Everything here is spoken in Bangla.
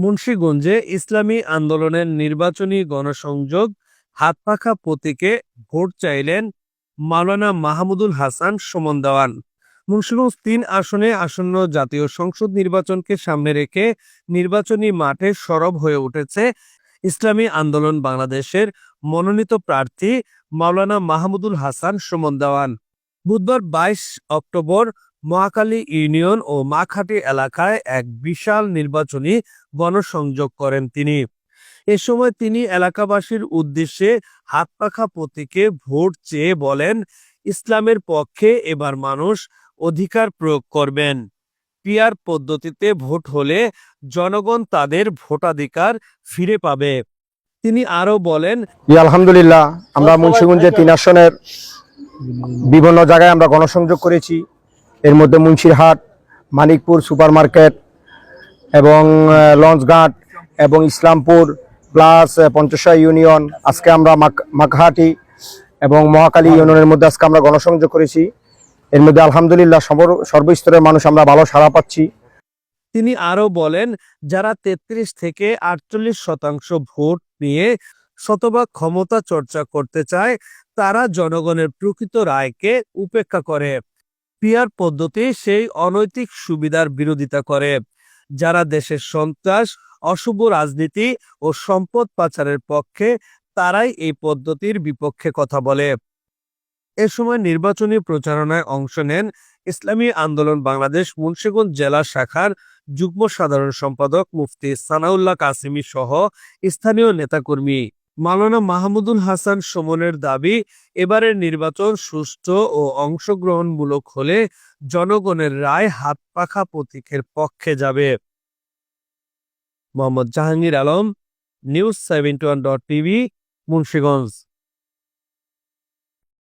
মুন্সীগঞ্জে ইসলামী আন্দোলনের নির্বাচনী গণসংযোগ হাতপাখা প্রতীকে ভোট চাইলেন মাওলানা মাহমুদুল হাসান সুমন দেওয়ান। মুন্সিগঞ্জ তিন আসনে আসন্ন জাতীয় সংসদ নির্বাচনকে সামনে রেখে নির্বাচনী মাঠে সরব হয়ে উঠেছে ইসলামী আন্দোলন বাংলাদেশের মনোনীত প্রার্থী মাওলানা মাহমুদুল হাসান সুমন দেওয়ান। বুধবার বাইশ অক্টোবর মহাকালী ইউনিয়ন ও মাখাটি এলাকায় এক বিশাল নির্বাচনী গণসংযোগ করেন তিনি। এ সময় তিনি এলাকাবাসীর উদ্দেশ্যে হাতপাখা প্রতীকে ভোট চেয়ে বলেন ইসলামের পক্ষে এবার মানুষ অধিকার প্রয়োগ করবেন। পিয়ার পদ্ধতিতে ভোট হলে জনগণ তাদের ভোটাধিকার ফিরে পাবে। তিনি আরও বলেন আলহামদুলিল্লাহ আমরা মুন্সিগঞ্জে তিন আসনের বিভিন্ন জায়গায় আমরা গণসংযোগ করেছি। এর মধ্যে মুন্সিরহাট, মানিকপুর সুপার মার্কেট এবং লঞ্চঘাট এবং ইসলামপুর প্লাস পঞ্চশা ইউনিয়ন। আজকে আমরা মাক- মাকহাটি এবং মহাকালী ইউনিয়নের মধ্যে আজকে আমরা গণসংযোগ করেছি। এর মধ্যে আলহামদুলিল্লাহ সর্ব- সর্বস্তরের মানুষ আমরা ভালো সাড়া পাচ্ছি। তিনি আরও বলেন, যারা তেত্রিশ থেকে আটচল্লিশ শতাংশ ভোট নিয়ে শতভাগ ক্ষমতা চর্চা করতে চায়, তারা জনগণের প্রকৃত রায়কে উপেক্ষা করে। পিয়ার পদ্ধতি সেই অনৈতিক সুবিধার বিরোধিতা করে। যারা দেশের সন্ত্রাস, অশুভ রাজনীতি ও সম্পদ পাচারের পক্ষে, তারাই এই পদ্ধতির বিপক্ষে কথা বলে। এ সময় নির্বাচনী প্রচারণায় অংশ নেন ইসলামী আন্দোলন বাংলাদেশ মুন্সিগঞ্জ জেলা শাখার যুগ্ম সাধারণ সম্পাদক মুফতি সানাউল্লাহ কাসিমি সহ স্থানীয় নেতাকর্মী। মাওলানা মাহমুদুল হাসান সুমনের দাবি, এবারের নির্বাচন সুষ্ঠু ও অংশগ্রহণমূলক হলে জনগণের রায় হাত পাখা প্রতীকের পক্ষে যাবে। Mohammad Jahangir Alam, news seventy one dot TV, Munshiganj.